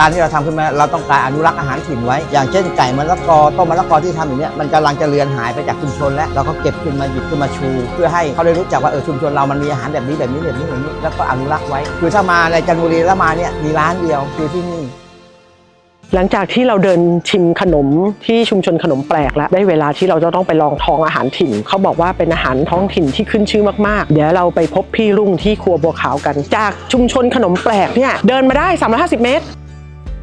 การที่เราทำขึ้นมาเราต้องการอนุรักษ์อาหารถิ่นไว้ อย่างเช่นไก่มะละกอต้มมะละกอที่ทำอยู่เนี้ยมันกำลังจะเลือนหายไปจากชุมชนแล้วเราก็เก็บขึ้นมาหยิบขึ้นมาชู เพื่อให้เขาได้รู้จักว่าเออชุมชนเรามันมีอาหารแบบนี้แบบนี้แบบนี้แบบนี้แล้วก็อนุรักษ์ไว้ คือถ้ามาในจันทบุรีแล้วมาเนี่ยมีร้านเดียวคือที่นี่หลังจากที่เราเดินชิมขนมที่ชุมชนขนมแปลกแล้วได้เวลาที่เราจะต้องไปลองท้องอาหารถิ่น เขาบอกว่าเป็นอาหารท้องถิ่นที่ขึ้นชื่อมากๆ เดี๋ยวเราไปพบพี่รุ่งที่ครัวบัวขาวกัน จากชุมชนขนมแปลกเนี่ยเดินมาได้ 350 เมตร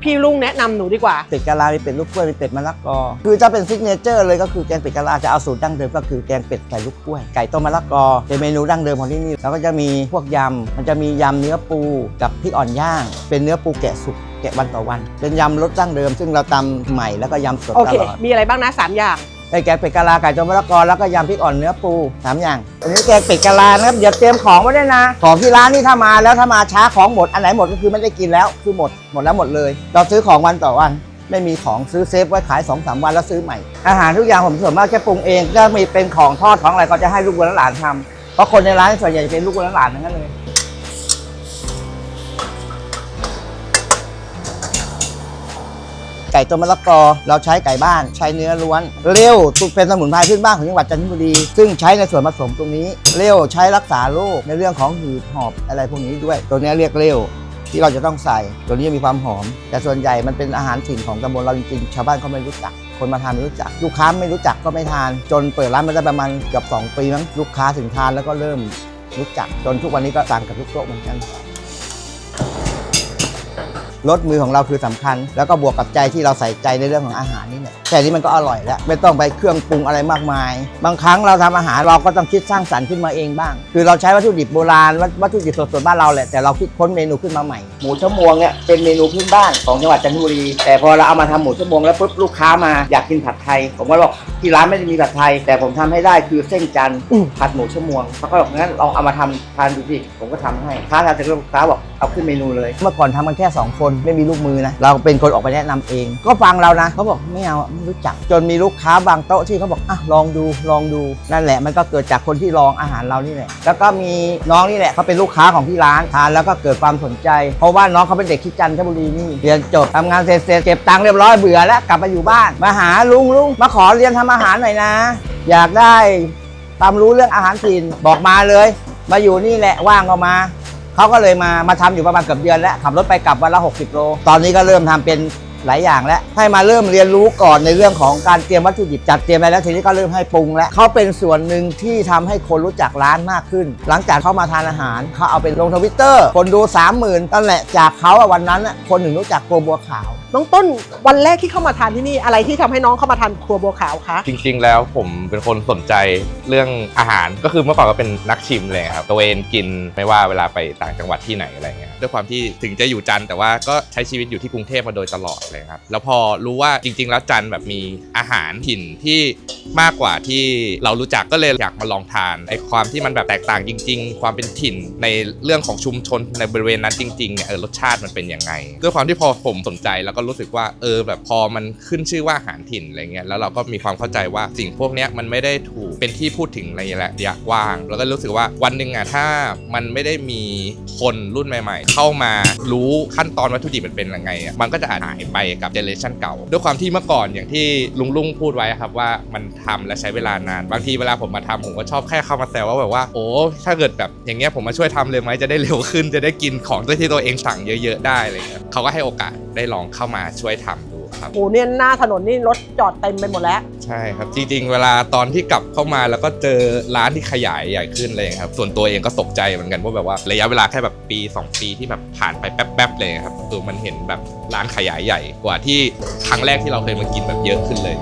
พี่รุ่งแนะนำหนูดีกว่า เป็ดกะลามีเป็ดลูกกล้วยมีเป็ดมะละกอ คือจะเป็นซิกเนเจอร์เลยก็คือแกงเป็ดกะลาจะเอาสูตรดั้งเดิมก็คือแกงเป็ดใส่ลูกกล้วยไก่ต้มมะละกอเป็นเมนูดั้งเดิมของที่นี่แล้วก็จะมีพวกยำมันจะมียำเนื้อปูกับพริกอ่อนย่าง เป็นเนื้อปูแกะสุกแกะวันต่อวัน เป็นยำรสดั้งเดิม ซึ่งเราตำใหม่แล้วก็ยำสดโอตเค ลอด มีอะไรบ้างนะสามอย่าง ไอ้แกงเป็ดกะลาไก่ต้มมะละกอแล้วก็ยำพริกอ่อนเนื้อปูสามอย่างอันนี้แกงเป็ดกะลานะครับเดี๋ยวเตรียมของไว้ด้วยนะ ของที่ร้านนี่ถ้ามาแล้วถ้ามาช้าของหมดอันไหนหมดก็คือไม่ได้กินแล้วคือหมดหมดแล้วหมดเลย เราซื้อของวันต่อวันไม่มีของซื้อเซฟไว้ขาย2อสวันแล้วซื้อใหม่ อาหารทุกอย่างผมส่วนมากจะปรุงเองก็มีเป็นของทอดของอะไรก็จะให้ลูกหลานทำเพราะคนในร้านส่วนใหญ่จะเป็นลูกหลานทั้งนั้นเลย ก่ต้มมะละกอ เราใช้ไก่บ้านใช้เนื้อล้วน เร็วตุกเป็นสมุนไพรพื้นบ้านของจังหวัดจันทบุรี ซึ่งใช้ในส่วนผสมตรงนี้ เร็วใช้รักษาโรคในเรื่องของหืดหอบอะไรพวกนี้ด้วย ตัวนี้เรียกเร็วที่เราจะต้องใส่ ตัวนี้มีความหอม แต่ส่วนใหญ่มันเป็นอาหารถิ่นของตำบลเราจริงๆ ชาวบ้านเขาไม่รู้จัก คนมาทานไม่รู้จัก ลูกค้าไม่รู้จักก็ไม่ทาน จนเปิดร้านมาได้ประมาณเกือบ2ปีมั้ง ลูกค้าถึงทานแล้วก็เริ่มรู้จัก จนทุกวันนี้ก็สั่งกับทุกโต๊ะเหมือนกัน รสมือของเราคือสำคัญ แล้วก็บวกกับใจที่เราใส่ใจในเรื่องของอาหารนี่เนี่ยแค่นี้มันก็อร่อยแล้วไม่ต้องไปเครื่องปรุงอะไรมากมาย บางครั้งเราทำอาหารเราก็ต้องคิดสร้างสรรค์ขึ้นมาเองบ้าง คือเราใช้วัตถุดิบโบราณวัตวัตถุดิบสดๆบ้านเราแหละแต่เราคิดค้นเมนูขึ้นมาใหม่หมูชะมวงเนี่ยเป็นเมนูพื้นบ้านของจังหวัดจันทบุรี แต่พอเราเอามาทำหมูชะมวงแล้วปุ๊บลูกค้ามาอยากกินผัดไทย ผมก็บอกที่ร้านไม่ได้มีผัดไทย แต่ผมทำให้ได้คือเส้นจันทร์อืมผัดหมูชะมวงเขาก็บอกงั้นลองเอามาทำทานดูสิผมก็ทำให้ค้าทานเสร็จแล้วลูกค้าบอกเอาขึ้นเมนูเลย เมื่อก่อนทำกันแค่ 2 คนไม่มีลูกมือนะ เราเป็นคนออกไปแนะนำเอง ก็ฟังเรานะเขาบอกไม่เอาไม่รู้จัก จนมีลูกค้าบางโต๊ะที่เขาบอกอะลองดูลองดูนั่นแหละ มันก็เกิดจากคนที่ลองอาหารเรานี่แหละแล้วก็มีน้องนี่แหละเขาเป็นลูกค้าของที่ร้านทานแล้วก็เกิดความสนใจ เพราะว่าน้องเขาเป็นเด็กที่จันทบุรีนี่เรียนจบทำงานเสร็จเสร็จเก็บตังค์เรียบร้อยเบื่อแล้วกลับมาอยู่บ้าน มาหาลุงลุงมาขอเรียนทำอาหารหน่อยนะ อยากได้ความรู้เรื่องอาหารถิ่นบอกมาเลย มาอยู่นี่แหละว่างก็มา เขาก็เลยมามาทำอยู่ประมาณเกือบเดือนแล้วขับรถไปกลับวันละ 60 โล ตอนนี้ก็เริ่มทำเป็นหลายอย่างแล้ว ให้มาเริ่มเรียนรู้ก่อนในเรื่องของการเตรียมวัตถุดิบจัดเตรียมอะไรแล้วทีนี้ก็เริ่มให้ปรุงแล้วเขาเป็นส่วนหนึ่งที่ทำให้คนรู้จักร้านมากขึ้น หลังจากเขามาทานอาหารเขาเอาไปลงทวิตเตอร์คนดู 30,000นั่นแหละจากเขาอะวันนั้นอะคนถึงรู้จักโกบัวขาวน้องต้นวันแรกที่เข้ามาทานที่นี่อะไรที่ทำให้น้องเข้ามาทานครัวบัวขาวคะจริง ๆ แล้วผมเป็นคนสนใจเรื่องอาหารก็คือเมื่อก่อนก็เป็นนักชิมเลยครับตระเวนกินไม่ว่าเวลาไปต่างจังหวัดที่ไหนอะไรเงี้ยด้วยความที่ถึงจะอยู่จันทร์แต่ว่าก็ใช้ชีวิตอยู่ที่กรุงเทพมาโดยตลอดเลยครับแล้วพอรู้ว่าจริง ๆ แล้วจันทร์แบบมีอาหารถิ่นที่มากกว่าที่เรารู้จักก็เลยอยากมาลองทานไอ้ความที่มันแบบแตกต่างจริง ๆ ความเป็นถิ่นในเรื่องของชุมชนในบริเวณนั้นจริงๆเนี่ยรสชาติมันเป็นยังไงด้วยความที่พอผมสนใจแล้วก็รู้สึกว่าเออแบบพอมันขึ้นชื่อว่าอาหารถิ่นอะไรเงี้ยแล้วเราก็มีความเข้าใจว่าสิ่งพวกเนี้ยมันไม่ได้ถูกเป็นที่พูดถึงในระยะกว้าง แล้วก็รู้สึกว่าวันหนึ่งอะถ้ามันไม่ได้มีคนรุ่นใหม่ ๆ เข้ามารู้ขั้นตอนวัตถุดิบมันเป็นยังไงอะมันก็จะอาจหายไปกับเจเนเรชันเก่า ด้วยความที่เมื่อก่อนอย่างที่ลุงลุงพูดไว้ครับว่ามันทำและใช้เวลานาน บางทีเวลาผมมาทำผมก็ชอบแค่เข้ามาแซวว่าแบบว่าโอ้ถ้าเกิดแบบอย่างเงี้ยผมมาช่วยทำเลยไหมจะได้เร็วขึ้นจะได้กินของที่ตัวเองสั่งเยอะ ๆ ได้อะไรเงี้ยเขาก็ให้โอกาส ได้ลองเข้ามาช่วยทำดูครับ โหเนี่ยหน้าถนนนี่รถจอดเต็มไปหมดแล้ว ใช่ครับ จริงๆ เวลาตอนที่กลับเข้ามาแล้วก็เจอร้านที่ขยายใหญ่ขึ้นเลยครับ ส่วนตัวเองก็ตกใจเหมือนกันว่าแบบว่าระยะเวลาแค่แบบปี 2 ปีที่แบบผ่านไปแป๊บๆเลยครับคือมันเห็นแบบร้านขยายใหญ่กว่าที่ครั้งแรกที่เราเคยมากินแบบเยอะขึ้นเลย